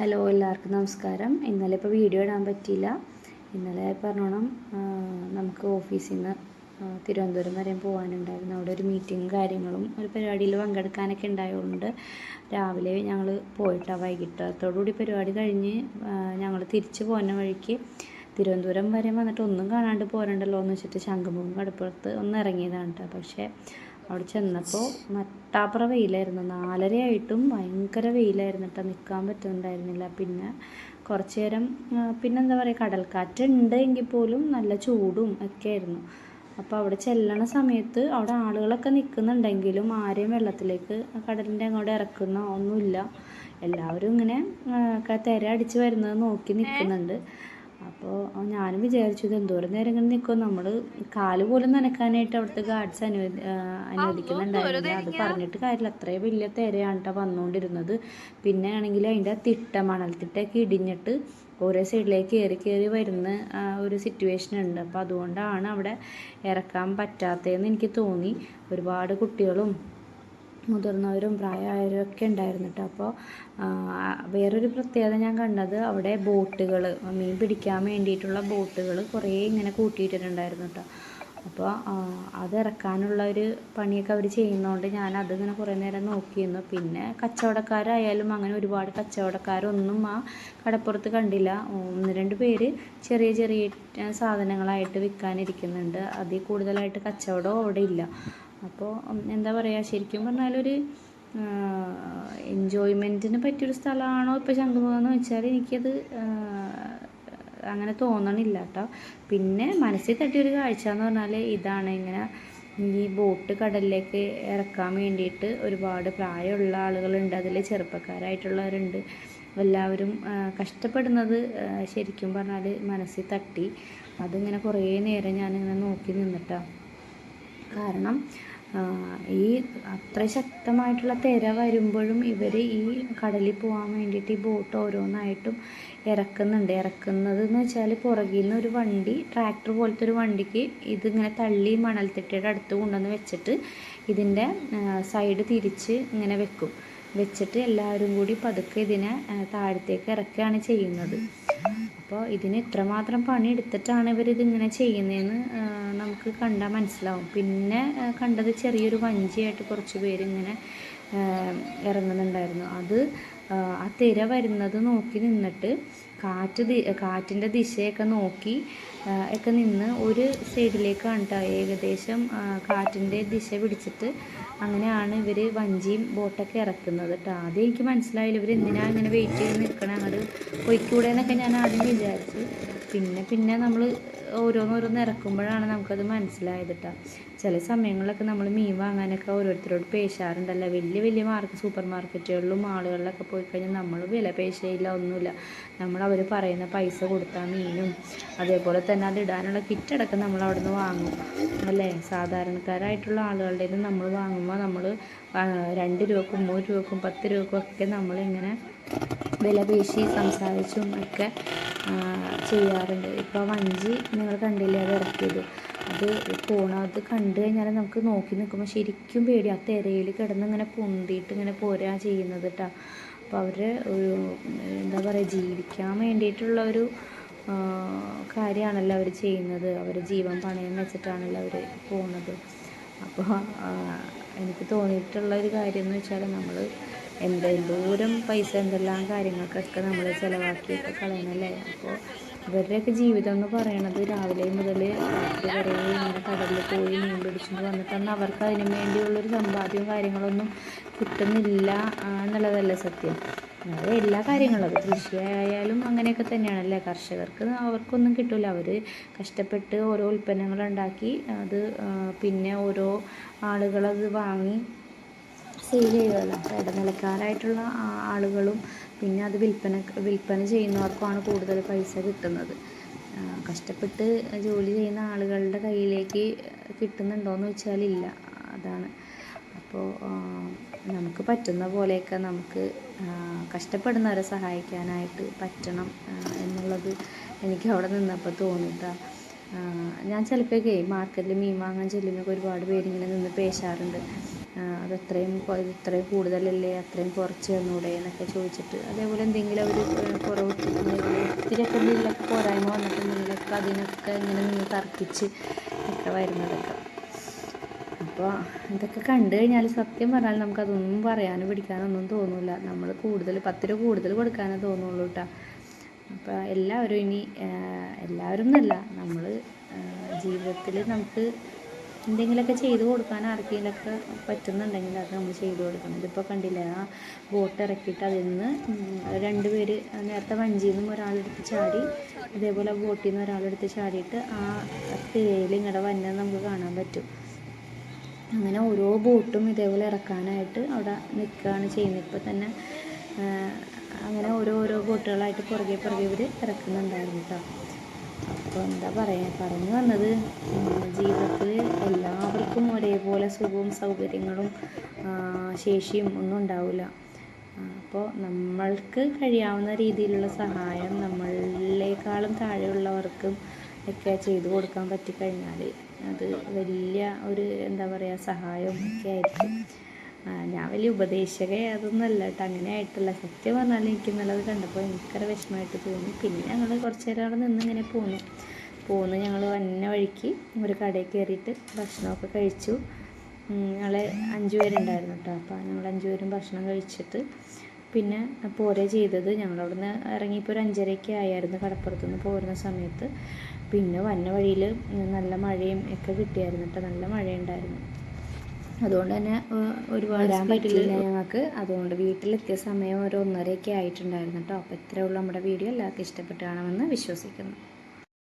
Hello എല്ലാവർക്കും നമസ്കാരം. ഇന്നലെ ഇപ്പോൾ വീഡിയോ ഇടാൻ പറ്റിയില്ല. ഇന്നലെ പറഞ്ഞോണം നമുക്ക് ഓഫീസിൽ നിന്ന് തിരുവനന്തപുരം വരെ പോകാനുണ്ടായിരുന്നു അവിടെ ഒരു മീറ്റിങ്ങും കാര്യങ്ങളും ഒരു പരിപാടിയിൽ പങ്കെടുക്കാനൊക്കെ ഉണ്ടായതുകൊണ്ട് രാവിലെ ഞങ്ങൾ പോയിട്ടാണ് വൈകിട്ടത്തോടുകൂടി പരിപാടി കഴിഞ്ഞ് ഞങ്ങൾ തിരിച്ച് പോകുന്ന വഴിക്ക് തിരുവനന്തപുരം വരെ വന്നിട്ട് ഒന്നും കാണാണ്ട് പോരണ്ടല്ലോ എന്ന് വെച്ചിട്ട് ശംഖുമുഖം കടപ്പുറത്ത് ഒന്ന് ഇറങ്ങിയതാണ് കേട്ടോ പക്ഷേ അവിടെ ചെന്നപ്പോൾ നട്ടാപ്പുറ വെയിലായിരുന്നു. നാലരയായിട്ടും ഭയങ്കര വെയിലായിരുന്നു കേട്ടോ. നിൽക്കാൻ പറ്റുന്നുണ്ടായിരുന്നില്ല. പിന്നെ കുറച്ച് നേരം പിന്നെ പിന്നെന്താ പറയുക കടൽക്കാറ്റ് ഉണ്ട് എങ്കിൽ പോലും നല്ല ചൂടും ഒക്കെ ആയിരുന്നു അപ്പോൾ അവിടെ ചെല്ലണ സമയത്ത് അവിടെ ആളുകളൊക്കെ നിൽക്കുന്നുണ്ടെങ്കിലും ആരെയും വെള്ളത്തിലേക്ക് കടലിന്റെ അങ്ങോട്ട് ഇറക്കുന്ന ഒന്നുമില്ല. എല്ലാവരും ഇങ്ങനെ തിര അടിച്ച് വരുന്നത് നോക്കി നിൽക്കുന്നുണ്ട്. അപ്പോൾ ഞാനും വിചാരിച്ചു ഇത് എന്തോരം നേരം ഇങ്ങനെ നിൽക്കും നമ്മൾ കാൽ പോലും നനക്കാനായിട്ട് അവിടുത്തെ ഗാർഡ്സ് അനുവദി അനുവദിക്കുന്നുണ്ടായിരുന്നില്ല. അത് പറഞ്ഞിട്ട് കാര്യമില്ല. അത്രയും വലിയ തിരയാണ് കേട്ടോ വന്നുകൊണ്ടിരുന്നത് പിന്നെ ആണെങ്കിൽ അതിന്റെ തിട്ട മണൽത്തിട്ടൊക്കെ ഇടിഞ്ഞിട്ട് ഓരോ സൈഡിലേക്ക് കയറി കയറി വരുന്ന ഒരു സിറ്റുവേഷൻ ഉണ്ട്. അപ്പോൾ അതുകൊണ്ടാണ് അവിടെ ഇറക്കാൻ പറ്റാത്തതെന്ന് എനിക്ക് തോന്നി. ഒരുപാട് കുട്ടികളും മുതിർന്നവരും പ്രായമായവരും ഒക്കെ ഉണ്ടായിരുന്നു കേട്ടോ. അപ്പോൾ വേറൊരു പ്രത്യേകത ഞാൻ കണ്ടത് അവിടെ ബോട്ടുകൾ മീൻ പിടിക്കാൻ വേണ്ടിയിട്ടുള്ള ബോട്ടുകൾ കുറേ ഇങ്ങനെ കൂട്ടിയിട്ടിട്ടുണ്ടായിരുന്നു കേട്ടോ. അപ്പോൾ അത് ഇറക്കാനുള്ള ഒരു പണിയൊക്കെ അവർ ചെയ്യുന്നതുകൊണ്ട് ഞാൻ അതിങ്ങനെ കുറേ നേരം നോക്കിയിരുന്നു. പിന്നെ കച്ചവടക്കാരായാലും അങ്ങനെ ഒരുപാട് കച്ചവടക്കാരൊന്നും ആ കടപ്പുറത്ത് കണ്ടില്ല. ഒന്ന് രണ്ട് പേര് ചെറിയ ചെറിയ സാധനങ്ങളായിട്ട് വിൽക്കാനിരിക്കുന്നുണ്ട്. അതിൽ കൂടുതലായിട്ട് കച്ചവടം അവിടെ ഇല്ല. അപ്പോൾ എന്താ പറയുക ശരിക്കും പറഞ്ഞാലൊരു എൻജോയ്മെന്റിന് പറ്റിയൊരു സ്ഥലമാണോ ഇപ്പോൾ ശംഖുമുഖം എന്ന് വെച്ചാൽ എനിക്കത് അങ്ങനെ തോന്നണില്ല കേട്ടോ പിന്നെ മനസ്സിൽ തട്ടിയൊരു കാഴ്ച എന്ന് പറഞ്ഞാൽ ഇതാണ് ഇങ്ങനെ ഈ ബോട്ട് കടലിലേക്ക് ഇറക്കാൻ വേണ്ടിയിട്ട് ഒരുപാട് പ്രായമുള്ള ആളുകളുണ്ട്. അതിൽ ചെറുപ്പക്കാരായിട്ടുള്ളവരുണ്ട്. എല്ലാവരും കഷ്ടപ്പെടുന്നത് ശരിക്കും പറഞ്ഞാൽ മനസ്സിൽ തട്ടി. അതിങ്ങനെ കുറേ നേരം ഞാനിങ്ങനെ നോക്കി നിന്നിട്ടാണ് കാരണം ഈ അത്ര ശക്തമായിട്ടുള്ള തിര വരുമ്പോഴും ഇവർ ഈ കടലിൽ പോകാൻ വേണ്ടിയിട്ട് ഈ ബോട്ട് ഓരോന്നായിട്ടും ഇറക്കുന്നുണ്ട്. ഇറക്കുന്നത് എന്ന് വെച്ചാൽ പുറകിൽ നിന്ന് ഒരു വണ്ടി ട്രാക്ടർ പോലത്തെ ഒരു വണ്ടിക്ക് ഇതിങ്ങനെ തള്ളി മണൽത്തിട്ടയുടെ അടുത്ത് കൊണ്ടുവന്ന് വെച്ചിട്ട് ഇതിന്റെ സൈഡ് തിരിച്ച് ഇങ്ങനെ വെക്കും. വെച്ചിട്ട് എല്ലാവരും കൂടി പതുക്കെ ഇതിനെ താഴത്തേക്ക് ഇറക്കുകയാണ് ചെയ്യുന്നത്. അപ്പോൾ ഇതിന് ഇത്രമാത്രം പണി എടുത്തിട്ടാണ് ഇവരിതിങ്ങനെ ചെയ്യുന്നതെന്ന് നമുക്ക് കണ്ടാൽ മനസ്സിലാവും. പിന്നെ കണ്ടത് ചെറിയൊരു വഞ്ചിയായിട്ട് കുറച്ച് പേരിങ്ങനെ ഇറങ്ങുന്നുണ്ടായിരുന്നു. അത് ആ, തിര വരുന്നത് നോക്കി നിന്നിട്ട് കാറ്റ് കാറ്റിന്റെ ദിശയൊക്കെ നോക്കി ഒക്കെ നിന്ന് ഒരു സൈഡിലേക്കാണ് ട്ടോ. ഏകദേശം കാറ്റിന്റെ ദിശ പിടിച്ചിട്ട് അങ്ങനെയാണ് ഇവർ വഞ്ചിയും ബോട്ടൊക്കെ ഇറക്കുന്നത് കേട്ടോ ആദ്യം എനിക്ക് മനസ്സിലായില്ല ഇവർ എന്തിനാ ഇങ്ങനെ വെയിറ്റ് ചെയ്ത് നിൽക്കണം അങ്ങോട്ട് പൊയ്ക്കൂടെ എന്നൊക്കെ ഞാൻ ആദ്യം വിചാരിച്ചു. പിന്നെ പിന്നെ നമ്മൾ ഓരോന്നോരോന്ന് ഇറക്കുമ്പോഴാണ് നമുക്കത് മനസ്സിലായത് കേട്ടോ ചില സമയങ്ങളിലൊക്കെ നമ്മൾ മീൻ വാങ്ങാനൊക്കെ ഓരോരുത്തരോട് പേശാറുണ്ടല്ലോ. വലിയ വലിയ മാർക്ക് സൂപ്പർ മാർക്കറ്റുകളിലും മാളുകളിലൊക്കെ പോയി കഴിഞ്ഞാൽ നമ്മൾ വില പേശയില്ല ഒന്നുമില്ല. നമ്മൾ അവർ പറയുന്ന പൈസ കൊടുത്താൽ മീനും അതേപോലെ തന്നെ അത് ഇടാനുള്ള കിറ്റടക്കം നമ്മൾ അവിടെ നിന്ന് വാങ്ങും. അല്ലേ? സാധാരണക്കാരായിട്ടുള്ള ആളുകളുടെ നമ്മൾ വാങ്ങുമ്പോൾ നമ്മൾ രണ്ട് രൂപക്കും മൂന്ന് രൂപക്കും പത്ത് രൂപക്കും ഒക്കെ നമ്മളിങ്ങനെ വില പേശി സംസാരിച്ചും ഒക്കെ ചെയ്യാറുണ്ട്. ഇപ്പോൾ വഞ്ചി നിങ്ങൾ കണ്ടില്ലേ അത് ഇറക്കിയത്? അത് പോണത് കണ്ടു കഴിഞ്ഞാൽ നമുക്ക് നോക്കി നിൽക്കുമ്പോൾ ശരിക്കും പേടി ആ തെരയിൽ കിടന്ന് ഇങ്ങനെ പൊന്തിയിട്ട് ഇങ്ങനെ പോരാ ചെയ്യുന്നത് കേട്ടോ അപ്പോൾ അവർ ഒരു എന്താ പറയുക ജീവിക്കാൻ വേണ്ടിയിട്ടുള്ള ഒരു കാര്യമാണല്ലോ അവർ ചെയ്യുന്നത്. അവർ ജീവൻ പണയം വെച്ചിട്ടാണല്ലോ അവർ പോണത്. അപ്പോൾ എനിക്ക് തോന്നിയിട്ടുള്ള ഒരു കാര്യം എന്ന് വെച്ചാൽ നമ്മൾ എന്തെന്തോരം പൈസ എന്തെല്ലാം കാര്യങ്ങൾക്കൊക്കെ നമ്മൾ ചിലവാക്കിയൊക്കെ കളയണല്ലേ? അപ്പോൾ ഇവരുടെയൊക്കെ ജീവിതം എന്ന് പറയണത് രാവിലെ മുതൽ വരെ ഇങ്ങനെ കടലിൽ പോയി മീൻ പിടിച്ചുകൊണ്ട് വന്നിട്ടാണ്. അവർക്ക് അതിന് വേണ്ടിയുള്ളൊരു സമ്പാദ്യവും കാര്യങ്ങളൊന്നും കിട്ടുന്നില്ല എന്നുള്ളതല്ല സത്യം. അത് എല്ലാ കാര്യങ്ങളും അത് കൃഷിയായാലും അങ്ങനെയൊക്കെ തന്നെയാണല്ലേ. കർഷകർക്ക് അവർക്കൊന്നും കിട്ടില്ല അവർ കഷ്ടപ്പെട്ട് ഓരോ ഉൽപ്പന്നങ്ങൾ ഉണ്ടാക്കി അത് പിന്നെ ഓരോ ആളുകളത് വാങ്ങി സെയിൽ ചെയ്യുമല്ലോ ഇടനിലക്കാരായിട്ടുള്ള ആളുകളും പിന്നെ അത് വിൽപ്പന വിൽപ്പന ചെയ്യുന്നവർക്കുമാണ് കൂടുതൽ പൈസ കിട്ടുന്നത്. കഷ്ടപ്പെട്ട് ജോലി ചെയ്യുന്ന ആളുകളുടെ കയ്യിലേക്ക് കിട്ടുന്നുണ്ടോയെന്ന് വെച്ചാൽ ഇല്ല. അതാണ്. അപ്പോൾ നമുക്ക് പറ്റുന്ന പോലെയൊക്കെ നമുക്ക് കഷ്ടപ്പെടുന്നവരെ സഹായിക്കാനായിട്ട് പറ്റണം എന്നുള്ളത് എനിക്ക് അവിടെ നിന്നപ്പോൾ തോന്നിയിട്ടാ. ആ, ഞാൻ ചിലപ്പോഴൊക്കെ മാർക്കറ്റിൽ മീൻ വാങ്ങാൻ ചെല്ലുമ്പോൾ ഒരുപാട് പേരിങ്ങനെ നിന്ന് പേശാറുണ്ട്. അത് അത്രയും കൊ- ഇത് ഇത്രയും കൂടുതലല്ലേ അത്രയും കുറച്ച് തന്നൂടെ എന്നൊക്കെ ചോദിച്ചിട്ട് അതേപോലെ എന്തെങ്കിലും അവർ കുറവ് ഒത്തിരിയൊക്കെ എന്തെങ്കിലുമൊക്കെ പോരായ്മ വന്നിട്ടുണ്ടെങ്കിലൊക്കെ അതിനൊക്കെ ഇങ്ങനെ നിന്ന് തർക്കിച്ച് ഒക്കെ വരുന്നതൊക്കെ. അപ്പോൾ ഇതൊക്കെ കണ്ടു കഴിഞ്ഞാൽ സത്യം പറഞ്ഞാൽ നമുക്കതൊന്നും പറയാനും പിടിക്കാനൊന്നും തോന്നില്ല നമ്മൾ കൂടുതൽ പത്ത് രൂപ കൂടുതൽ കൊടുക്കാനേ തോന്നുള്ളൂ കേട്ടോ അപ്പോൾ എല്ലാവരും ഇനി എല്ലാവരും എന്നല്ല നമ്മൾ ജീവിതത്തിൽ നമുക്ക് എന്തെങ്കിലുമൊക്കെ ചെയ്തു കൊടുക്കാൻ ആർക്കെങ്കിലുമൊക്കെ പറ്റുന്നുണ്ടെങ്കിൽ അത് നമ്മൾ ചെയ്തു കൊടുക്കണം. ഇതിപ്പോൾ കണ്ടില്ലേ ആ ബോട്ട് ഇറക്കിയിട്ട് അതിൽ നിന്ന് രണ്ട് പേര് നേരത്തെ വഞ്ചിയിൽ നിന്നും ഒരാളെടുത്ത് ചാടി അതേപോലെ ബോട്ടിൽ നിന്ന് ഒരാളെടുത്ത് ചാടിയിട്ട് ആ തിരയിൽ ഇങ്ങടെ വന്നത് നമുക്ക് കാണാൻ പറ്റും. അങ്ങനെ ഓരോ ബോട്ടും ഇതേപോലെ ഇറക്കാനായിട്ട് അവിടെ നിൽക്കുകയാണ് ചെയ്യുന്നത്. ഇപ്പോൾ തന്നെ അങ്ങനെ ഓരോ ഓരോ ബോട്ടുകളായിട്ട് പുറകെ പുറകെ ഇവർ ഇറക്കുന്നുണ്ടായിരുന്നു കേട്ടോ അപ്പോൾ എന്താ പറയുക പറഞ്ഞു വന്നത് ജീവിതത്തിൽ എല്ലാവർക്കും ഒരേപോലെ സുഖവും സൗകര്യങ്ങളും ശേഷിയും ഒന്നും ഉണ്ടാവില്ല. അപ്പോൾ നമ്മൾക്ക് കഴിയാവുന്ന രീതിയിലുള്ള സഹായം നമ്മളേക്കാളും താഴെയുള്ളവർക്കും ഒക്കെ ചെയ്തു കൊടുക്കാൻ പറ്റിക്കഴിഞ്ഞാൽ അത് വലിയ ഒരു എന്താ പറയുക സഹായം ഒക്കെ ആയിരിക്കും. ഞാൻ വലിയ ഉപദേശക അതൊന്നുമല്ല കേട്ടോ. അങ്ങനെ ആയിട്ടുള്ള സത്യം പറഞ്ഞാൽ എനിക്ക് നല്ലത് കണ്ടപ്പോൾ എനിക്കറ വിഷമമായിട്ട് തോന്നി. പിന്നെ ഞങ്ങൾ കുറച്ച് നേരം അവിടെ നിന്ന് ഇങ്ങനെ പോന്നു. പോന്ന് ഞങ്ങൾ വന്ന വഴിക്ക് ഒരു കടയിൽ കയറിയിട്ട് ഭക്ഷണമൊക്കെ കഴിച്ചു. ഞങ്ങൾ അഞ്ച് പേരുണ്ടായിരുന്നു കേട്ടോ. അപ്പോൾ ഞങ്ങൾ അഞ്ച് പേരും ഭക്ഷണം കഴിച്ചിട്ട് പിന്നെ പോരെ ചെയ്തത് ഞങ്ങളവിടുന്ന് ഇറങ്ങിയപ്പോൾ ഒരു അഞ്ചരയൊക്കെ ആയായിരുന്നു കടപ്പുറത്ത് നിന്ന് പോരുന്ന സമയത്ത്. പിന്നെ വന്ന വഴിയിൽ നല്ല മഴയും ഒക്കെ കിട്ടിയായിരുന്നു കേട്ടോ. നല്ല മഴയുണ്ടായിരുന്നു. അതുകൊണ്ട് തന്നെ ഒരു ഒരുപാട് സ്പീഡിൽ ഞങ്ങൾക്ക്. അതുകൊണ്ട് വീട്ടിലെത്തിയ സമയം ഒരു ഒന്നരയൊക്കെ ആയിട്ടുണ്ടായിരുന്നു കേട്ടോ. അപ്പോൾ ഇത്രയേ ഉള്ളൂ നമ്മുടെ വീഡിയോ. എല്ലാവർക്കും ഇഷ്ടപ്പെട്ടു കാണുമെന്ന് വിശ്വസിക്കുന്നു.